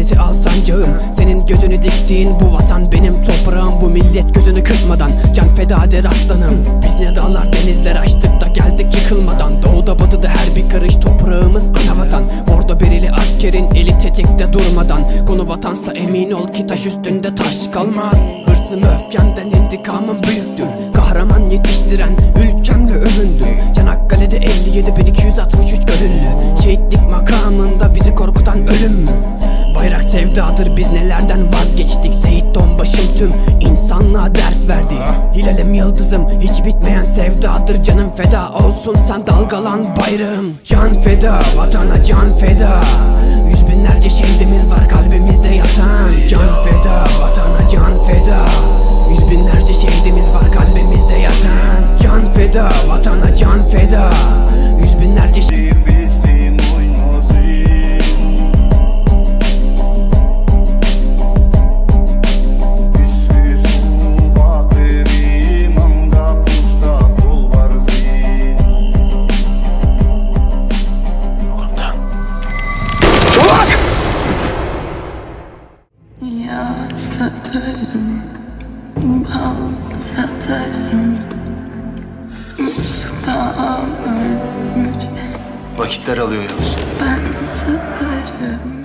nefesi al sancağım. Senin gözünü diktiğin bu vatan benim toprağım. Bu millet gözünü kırpmadan can feda eder aslanım. Biz ne dağlar denizler açtık da geldik yıkılmadan. Doğuda batıda her bir karış toprağımız ana vatan. Bordo bereli askerin eli tetikte durmadan. Konu vatansa emin ol ki taş üstünde taş kalmaz. Hırsım öfkemden intikamım büyüktür. Kahraman yetiştiren ülkemle övündü Çanakkale'de 57.263 sevdadır biz nelerden vazgeçtik? Seyit Donbaşım tüm insanlığa ders verdi. Hilalim yıldızım hiç bitmeyen sevdadır. Canım feda olsun sen dalgalan bayrağım. Can feda vatana can feda. Yüz binlerce şehidimiz var kalbimizde yatan. Can feda vatana can feda. Yüz binlerce şehidimiz var kalbimizde yatan. Can feda vatana can feda. Yüz binlerce şehidimiz satarım, bal satarım Ustam ölmüş, Vakitler alıyor Yavuz. ben satarım